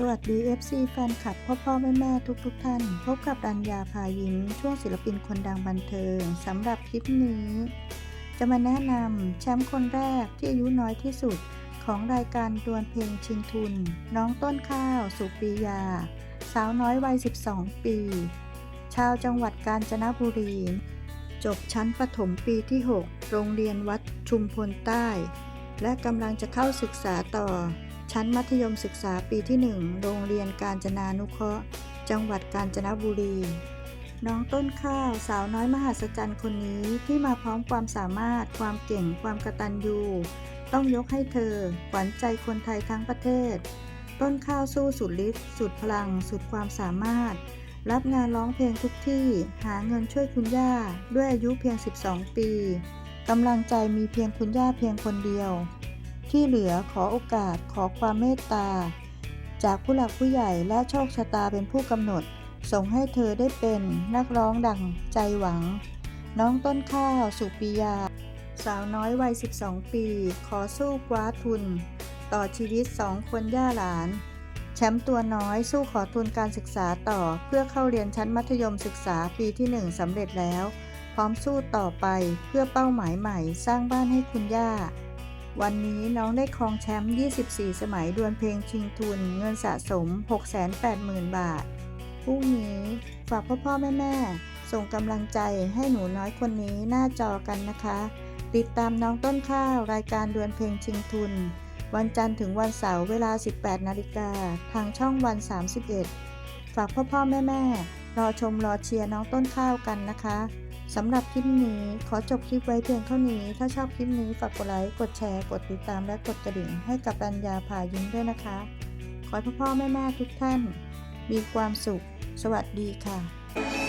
สวัสดี FC แฟนคลับพ่อพ่อแม่แม่ทุกทุกท่าน พบกับรัญญาพายิ้มช่วงศิลปินคนดังบันเทิงสำหรับคลิปนี้ จะมาแนะนำแชมป์คนแรกที่อายุน้อยที่สุด ของรายการดวลเพลงชิงทุน น้องต้นข้าว สุปียา สาวน้อยวัย 12 ปี ชาวจังหวัดกาญจนบุรี จบชั้นประถมปีที่ 6 โรงเรียนวัดชุมพลใต้ และกำลังจะเข้าศึกษาต่อ ชั้นมัธยมศึกษาปีที่ 1 โรงเรียนการจนานุเคราะห์ จังหวัดกาญจนบุรี น้องต้นข้าวสาวน้อยมหัศจรรย์คนนี้ที่มาพร้อมความสามารถ ความเก่ง ความกระตันยู ต้องยกให้เธอ ขวัญใจคนไทยทั้งประเทศ ต้นข้าวสู้สุดฤทธิ์ สุดพลัง สุดความสามารถ รับงานร้องเพลงทุกที่ หาเงินช่วยคุณย่า ด้วยอายุเพียง 12 ปี กำลังใจมีเพียงคุณย่าเพียงคนเดียว ที่เหลือขอโอกาสขอความเมตตา จากผู้หลักผู้ใหญ่และโชคชะตาเป็นผู้กำหนด ส่งให้เธอได้เป็นนักร้องดังใจหวัง น้องต้นข้าวสุปิยา สาวน้อยวัย 12 ปี ขอสู้คว้าทุน ต่อชีวิตสองคนย่าหลาน แชมป์ตัวน้อยสู้ขอทุนการศึกษาต่อเพื่อเข้าเรียนชั้นมัธยมศึกษาปีที่ 1สำเร็จแล้ว พร้อมสู้ต่อไปเพื่อเป้าหมายใหม่ สร้างบ้านให้คุณย่า วันนี้น้องได้ครองแชมป์ 24 สมัยดวลเพลงชิงทุน เงินสะสม 680,000 บาท พรุ่งนี้ฝากพ่อพ่อแม่แม่ส่งกำลังใจให้หนูน้อยคนนี้หน้าจอกันนะคะ ติดตามน้องต้นข้าวรายการดวลเพลงชิงทุน วันจันทร์ถึงวันเสาร์เวลา 18 นาฬิกาทางช่องวัน 31 ฝากพ่อพ่อแม่แม่รอชมรอเชียร์น้องต้นข้าวกันนะคะ สำหรับคลิปนี้ขอจบคลิปไว้เพียงเท่านี้ ถ้าชอบคลิปนี้ฝากกดไลค์ กดแชร์ กดติดตาม และกดกระดิ่งให้กับรัญญาผายิ้มด้วยนะคะ ขอให้พ่อพ่อแม่แม่ทุกท่าน มีความสุข สวัสดีค่ะ